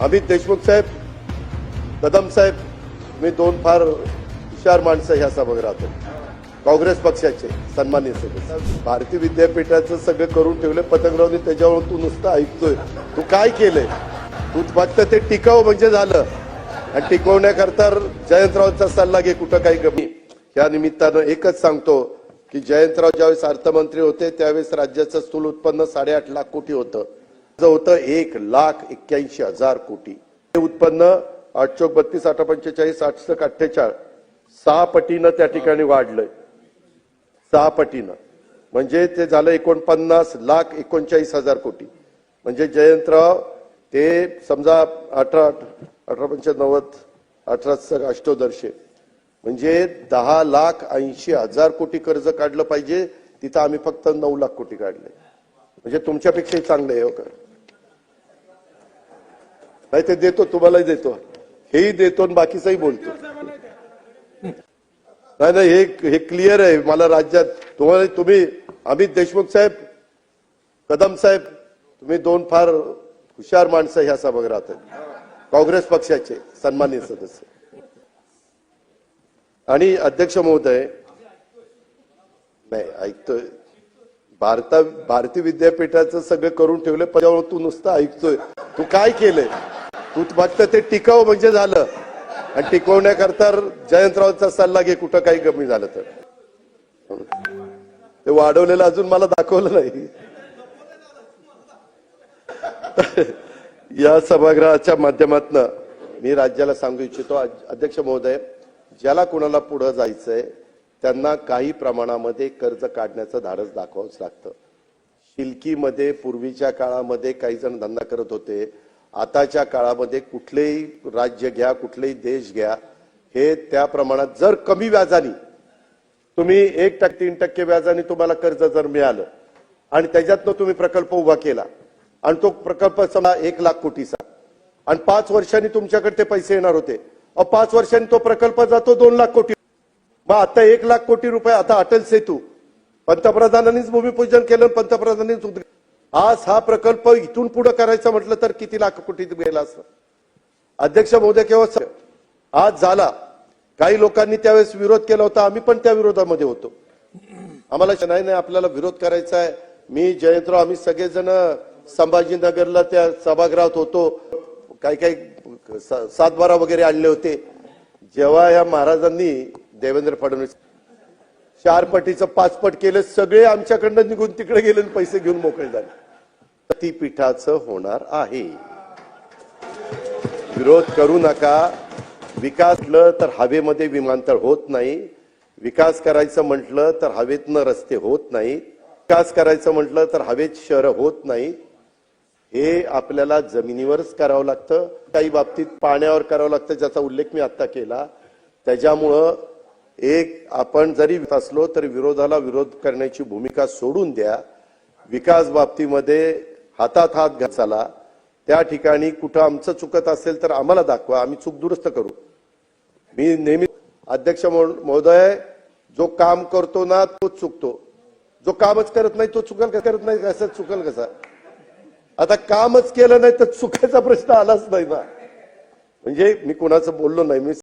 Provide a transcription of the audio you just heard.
अमित देशमुख साहेब कदम साहेब मी दोन फार हुशार माणसं ह्या सभागृहात काँग्रेस पक्षाचे सन्मान्य सदस्य. भारतीय विद्यापीठाचं सगळं करून ठेवलं पतंगरावनी त्याच्यावर तू नुसतं ऐकतोय. तू काय केलंय? तू फक्त ते टिकाव म्हणजे झालं. आणि टिकवण्याकरता जयंतरावांचा सल्ला घे कुठं काही कमी. या निमित्तानं एकच सांगतो की जयंतराव ज्यावेळेस अर्थमंत्री होते त्यावेळेस राज्याचं स्थूल उत्पन्न साडेआठ लाख कोटी होतं. होतं एक लाख एक्क्याऐंशी हजार कोटी. हे उत्पन्न आठ चौक बत्तीस आठ पंचेचाळीस आठ अठ्ठेचाळ अठ्ठेचाळीस सहा पटीनं त्या ठिकाणी वाढलंय. सहा पटीनं. म्हणजे ते झालं एकोणपन्नास लाख एकोणचाळीस हजार कोटी. म्हणजे जयंतराव ते समजा अठरा अठरा पंचे नव्वद अठरा अष्टोदर्शे. म्हणजे दहा लाख ऐंशी हजार कोटी कर्ज काढलं पाहिजे. तिथं आम्ही फक्त नऊ लाख कोटी काढले. म्हणजे तुमच्यापेक्षाही चांगलं आहे हो का? नाही ते देतो तुम्हालाही देतो. हेही देतो आणि बाकीचाही बोलतो. नाही नाही हे हे क्लिअर आहे. मला राज्यात तुम्हाला तुम्ही अमित देशमुख साहेब कदम साहेब तुम्ही दोन फार हुशार माणसं ह्या सभागृहात आहेत. काँग्रेस पक्षाचे सन्मानित सदस्य. आणि अध्यक्ष महोदय नाही ऐकतोय. भारता भारतीय विद्यापीठाचं सगळं करून ठेवलं त्याच्यावर तू नुसतं ऐकतोय. तू काय केलंय? तू ते टिकाव म्हणजे झालं. आणि टिकवण्याकरता जयंतरावांचा सल्ला घे कुठं काही कमी झालं तर. ते वाढवलेलं अजून मला दाखवलं नाही. या सभागृहाच्या माध्यमातून मी राज्याला सांगू इच्छितो अध्यक्ष महोदय ज्याला कुणाला पुढं जायचंय त्यांना काही प्रमाणामध्ये कर्ज काढण्याचं धाडस दाखवावंच लागतं. शिल्कीमध्ये पूर्वीच्या काळामध्ये काही जण धंदा करत होते. आताच्या काळामध्ये कुठलेही राज्य घ्या कुठलेही देश घ्या हे त्या प्रमाणात जर कमी व्याजाने तुम्ही एक टक्के तीन टक्के व्याजाने तुम्हाला कर्ज जर मिळालं आणि त्याच्यातनं तुम्ही प्रकल्प उभा केला आणि तो प्रकल्प समजा एक लाख कोटीचा आणि पाच वर्षांनी तुमच्याकडे ते पैसे येणार होते अ पाच वर्षांनी तो प्रकल्प जातो दोन लाख कोटी. मग आता एक लाख कोटी रुपये आता अटल सेतू पंतप्रधानांनीच भूमिपूजन केलं पंतप्रधानांनीच उद्घाटन आज हा प्रकल्प इथून पुढे करायचा म्हटलं तर किती लाख कोटी गेला असं? अध्यक्ष महोदय केव्हा आज झाला. काही लोकांनी त्यावेळेस विरोध केला होता. आम्ही पण त्या विरोधामध्ये होतो. आम्हाला श- नाही नाही आपल्याला विरोध करायचा आहे. मी जयंतराव आम्ही सगळेजण संभाजीनगरला त्या सभागृहात होतो. काही काही सातबारा वगैरे आणले होते. जेव्हा या महाराजांनी देवेंद्र फडणवीस चार पटीचं पाचपट केलं सगळे आमच्याकडनं निघून तिकडे गेले पैसे घेऊन मोकळे झाले. ती पीठाचं होणार आहे. विरोध करू नका. विकासलं तर हवेमध्ये विमानतळ होत नाही. विकास करायचं म्हटलं तर हवेतनं रस्ते होत नाही. विकास करायचं म्हटलं तर हवेत शहरं होत नाही. हे आपल्याला जमिनीवरच करावं लागतं. काही बाबतीत पाण्यावर करावं लागतं ज्याचा उल्लेख मी आता केला. त्याच्यामुळं एक आपण जरी असलो तरी विरोधाला विरोध करण्याची भूमिका सोडून द्या विकास बाबतीमध्ये हातात हात घासाला त्या ठिकाणी कुठं आमचं चुकत असेल तर आम्हाला दाखवा आम्ही चूक दुरुस्त करू. मी नेहमी अध्यक्ष महोदय जो काम करतो ना तोच चुकतो. जो कामच करत नाही तो चुकल का करत नाही कसं चुकल कसा? आता कामच केलं नाही तर चुकायचा प्रश्न आलाच नाही ना. म्हणजे मी कोणाचं बोललो नाही मी